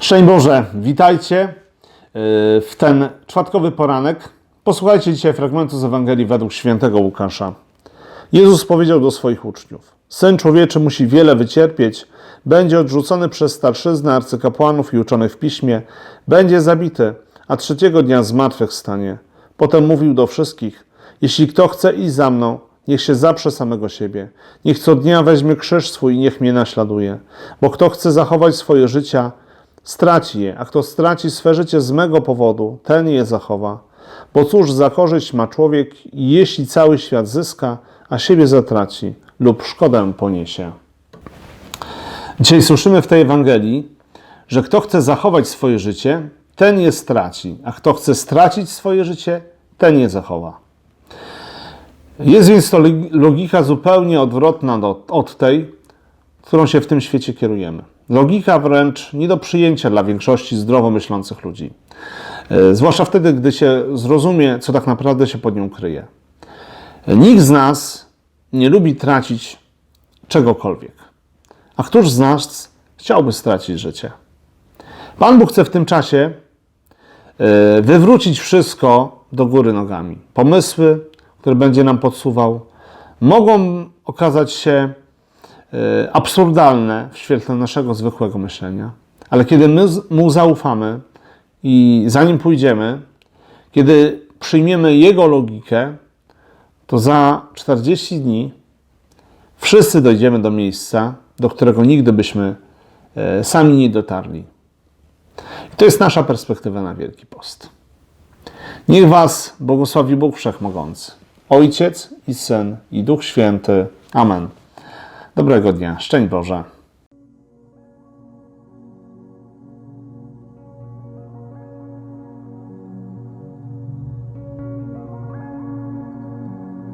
Szczęść Boże, witajcie yy, w ten czwartkowy poranek. Posłuchajcie dzisiaj fragmentu z Ewangelii według świętego Łukasza. Jezus powiedział do swoich uczniów: Syn człowieczy musi wiele wycierpieć, będzie odrzucony przez starszyznę, arcykapłanów i uczonych w piśmie, będzie zabity, a trzeciego dnia zmartwychwstanie. Potem mówił do wszystkich: Jeśli kto chce iść za mną, niech się zaprze samego siebie. Niech co dnia weźmie krzyż swój i niech mnie naśladuje. Bo kto chce zachować swoje życia, straci je, a kto straci swe życie z mego powodu, ten je zachowa. Bo cóż za korzyść ma człowiek, jeśli cały świat zyska, a siebie zatraci lub szkodę poniesie. Dzisiaj słyszymy w tej Ewangelii, że kto chce zachować swoje życie, ten je straci, a kto chce stracić swoje życie, ten je zachowa. Jest więc to logika zupełnie odwrotna do, od tej, którą się w tym świecie kierujemy. Logika wręcz nie do przyjęcia dla większości zdrowo myślących ludzi. E, Zwłaszcza wtedy, gdy się zrozumie, co tak naprawdę się pod nią kryje. Nikt z nas nie lubi tracić czegokolwiek. A któż z nas chciałby stracić życie? Pan Bóg chce w tym czasie e, wywrócić wszystko do góry nogami. Pomysły, które będzie nam podsuwał, mogą okazać się absurdalne w świetle naszego zwykłego myślenia, ale kiedy my mu zaufamy i za nim pójdziemy, kiedy przyjmiemy jego logikę, to za 40 dni wszyscy dojdziemy do miejsca, do którego nigdy byśmy e, sami nie dotarli. I to jest nasza perspektywa na Wielki Post. Niech Was błogosławi Bóg Wszechmogący, Ojciec i Syn i Duch Święty. Amen. Dobrego dnia. Szczęść Boże.